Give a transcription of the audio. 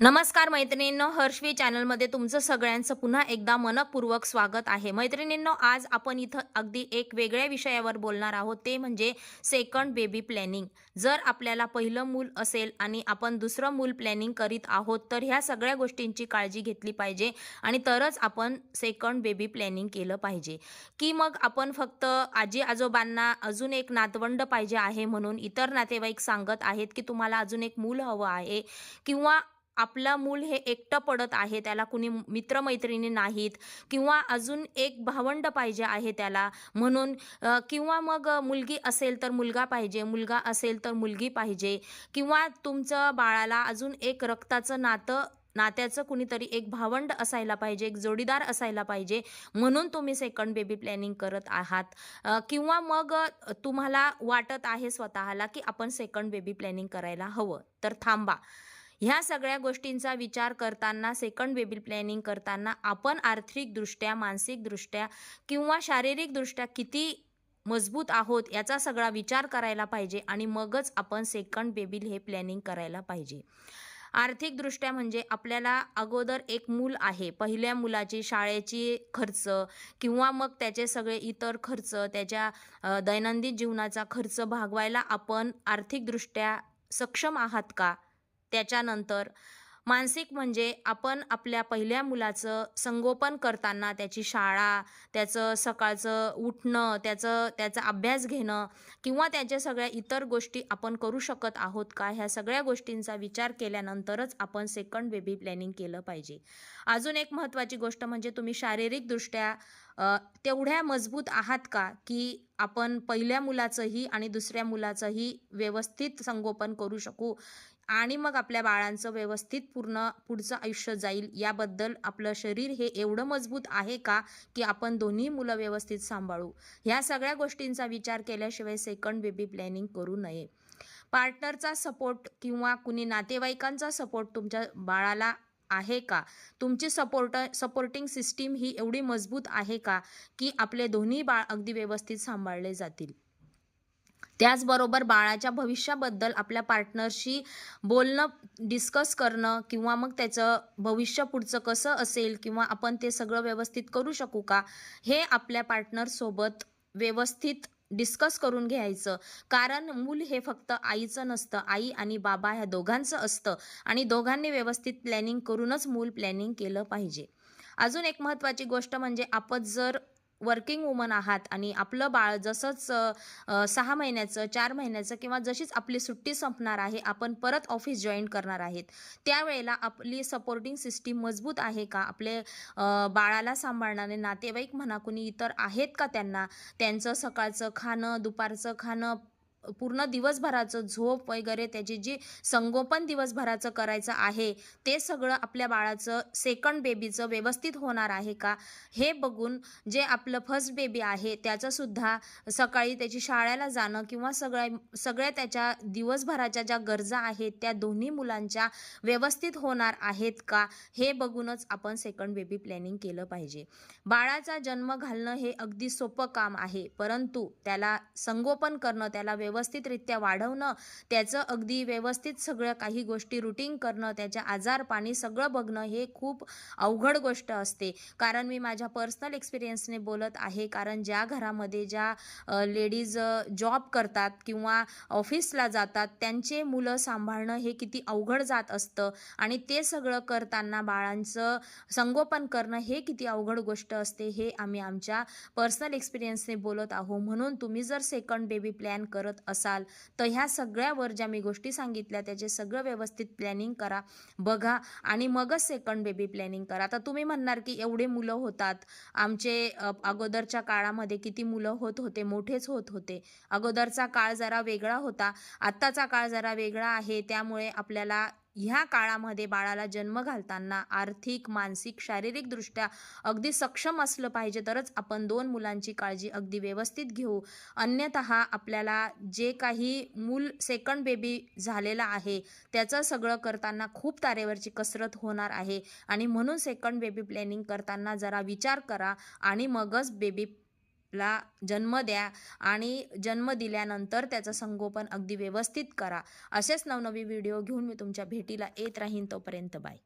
नमस्कार मैत्रिणींनो हर्षवी चॅनलमध्ये तुमचं सगळ्यांचं पुन्हा एकदा मनपूर्वक स्वागत आहे. मैत्रिणींनो आज आपण इथं अगदी एक वेगळ्या विषयावर बोलणार आहोत. ते म्हणजे सेकंड बेबी प्लॅनिंग जर आपल्याला पहिलं मूल असेल आणि आपण दुसरं मूल प्लॅनिंग करीत आहोत तर ह्या सगळ्या गोष्टींची काळजी घेतली पाहिजे आणि तरच आपण सेकंड बेबी प्लॅनिंग केलं पाहिजे. की मग आपण फक्त आजी आजोबांना अजून एक नातवंड पाहिजे आहे म्हणून इतर नातेवाईक सांगत आहेत की तुम्हाला अजून एक मूल हवं आहे किंवा आपलं मूल हे एकटं पडत आहे त्याला कुणी मित्रमैत्रिणी नाहीत किंवा अजून एक भावंड पाहिजे आहे त्याला म्हणून किंवा मग मुलगी असेल तर मुलगा पाहिजे मुलगा असेल तर मुलगी पाहिजे किंवा तुमचं बाळाला अजून एक रक्ताचं नातं नात्याचं कुणीतरी एक भावंड असायला पाहिजे एक जोडीदार असायला पाहिजे म्हणून तुम्ही सेकंड बेबी प्लॅनिंग करत आहात. किंवा मग तुम्हाला वाटत आहे स्वतःला की आपण सेकंड बेबी प्लॅनिंग करायला हवं. तर थांबा. ह्या सगळ्या गोष्टींचा विचार करताना सेकंड बेबी प्लॅनिंग करताना आपण आर्थिकदृष्ट्या मानसिकदृष्ट्या किंवा शारीरिकदृष्ट्या किती मजबूत आहोत याचा सगळा विचार करायला पाहिजे आणि मगच आपण सेकंड बेबी हे प्लॅनिंग करायला पाहिजे. आर्थिकदृष्ट्या म्हणजे आपल्याला अगोदर एक मूल आहे. पहिल्या मुलाची शाळेची खर्च किंवा मग त्याचे सगळे इतर खर्च त्याच्या दैनंदिन जीवनाचा खर्च भागवायला आपण आर्थिकदृष्ट्या सक्षम आहात का? त्याच्यानंतर मानसिक म्हणजे आपण आपल्या पहिल्या मुलाचं संगोपन करताना त्याची शाळा त्याचं सकाळचं उठणं त्याचं त्याचा अभ्यास घेणं किंवा त्याच्या सगळ्या इतर गोष्टी आपण करू शकत आहोत का? ह्या सगळ्या गोष्टींचा विचार केल्यानंतरच आपण सेकंड बेबी प्लॅनिंग केलं पाहिजे. अजून एक महत्त्वाची गोष्ट म्हणजे तुम्ही शारीरिकदृष्ट्या तेवढ्या मजबूत आहात का की आपण पहिल्या मुलाचंही आणि दुसऱ्या मुलाचंही व्यवस्थित संगोपन करू शकू? आणि मग आपल्या बाळांचं व्यवस्थित पूर्ण पुढचं आयुष्य जाईल. याबद्दल आपलं शरीर हे एवढं मजबूत आहे का की आपण दोन्ही मुलं व्यवस्थित सांभाळू? ह्या सगळ्या गोष्टींचा विचार केल्याशिवाय सेकंड बेबी प्लॅनिंग करू नये. पार्टनरचा सपोर्ट किंवा कुणी नातेवाईकांचा सपोर्ट तुमच्या बाळाला आहे का? तुमची सपोर्ट सपोर्टिंग सिस्टीम ही एवढी मजबूत आहे का की आपले दोन्ही बाळ अगदी व्यवस्थित सांभाळले जातील? त्याचबरोबर बाळाच्या भविष्याबद्दल आपल्या पार्टनरशी बोलणं डिस्कस करणं किंवा मग त्याचं भविष्य पुढचं कसं असेल किंवा आपण ते सगळं व्यवस्थित करू शकू का हे आपल्या पार्टनरसोबत व्यवस्थित डिस्कस करून घ्यायचं. कारण मूल हे फक्त आईचं नसतं आई आणि बाबा ह्या दोघांचं असतं आणि दोघांनी व्यवस्थित प्लॅनिंग करूनच मूल प्लॅनिंग केलं पाहिजे. अजून एक महत्त्वाची गोष्ट म्हणजे आपण जर वर्किंग वुमन आहात आणि आपलं बाळ जसंच सहा महिन्याचं चार महिन्याचं किंवा जशीच आपली सुट्टी संपणार आहे आपण परत ऑफिस जॉईन करणार आहेत. त्यावेळेला आपली सपोर्टिंग सिस्टीम मजबूत आहे का? आपले बाळाला सांभाळणारे नातेवाईक म्हणा कुणी इतर आहेत का त्यांना? त्यांचं सकाळचं खाणं दुपारचं खाणं पूर्ण दिवसभराचं झोप वगैरे त्याची जी संगोपन दिवसभराचं करायचं आहे ते सगळं आपल्या बाळाचं सेकंड बेबीचं व्यवस्थित होणार आहे का? हे बघून जे आपलं फर्स्ट बेबी आहे त्याचंसुद्धा सकाळी त्याची शाळेला जाणं किंवा सगळ्या सगळ्या त्याच्या दिवसभराच्या ज्या गरजा आहेत त्या दोन्ही मुलांच्या व्यवस्थित होणार आहेत का? हे बघूनच आपण सेकंड बेबी प्लॅनिंग केलं पाहिजे. बाळाचा जन्म घालणं हे अगदी सोपं काम आहे परंतु त्याला संगोपन करणं त्याला व्यवस्थितरित्या वाढवणं त्याचं अगदी व्यवस्थित सगळं काही गोष्टी रुटीन करणं त्याच्या आजार पाणी सगळं बघणं हे खूप अवघड गोष्ट असते. कारण मी माझ्या पर्सनल एक्सपिरियन्सने बोलत आहे. कारण ज्या घरामध्ये ज्या लेडीज जॉब करतात किंवा ऑफिसला जातात त्यांचे मुलं सांभाळणं हे किती अवघड जात असतं. आणि ते सगळं करताना बाळांचं संगोपन करणं हे किती अवघड गोष्ट असते हे आम्ही आमच्या पर्सनल एक्सपिरियन्सने बोलत आहो म्हणून तुम्ही जर सेकंड बेबी प्लॅन करत असाल तर ह्या सगळ्यावर ज्या मी गोष्टी सांगितल्या त्याचे सगळं व्यवस्थित प्लॅनिंग करा बघा. आणि मगच सेकंड बेबी प्लॅनिंग करा. आता तुम्ही म्हणणार की एवढे मुलं होतात. आमचे अगोदरच्या काळामध्ये किती मुलं होत होते मोठेच होत होते. अगोदरचा काळ जरा वेगळा होता. आत्ताचा काळ जरा वेगळा आहे. त्यामुळे आपल्याला ह्या काळामध्ये बाळाला जन्म घालताना आर्थिक मानसिक शारीरिकदृष्ट्या अगदी सक्षम असलं पाहिजे. तरच आपण दोन मुलांची काळजी अगदी व्यवस्थित घेऊ. अन्यतः आपल्याला जे काही मूल सेकंड बेबी झालेला आहे त्याचं सगळं करताना खूप तारेवरची कसरत होणार आहे. आणि म्हणून सेकंड बेबी प्लॅनिंग करताना जरा विचार करा आणि मगच बेबी ला जन्म द्या आणि जन्म दिल्यानंतर त्याचं संगोपन अगदी व्यवस्थित करा. असेच नवनवी व्हिडिओ घेऊन मी तुमच्या भेटीला येत राहीन तोपर्यंत बाय.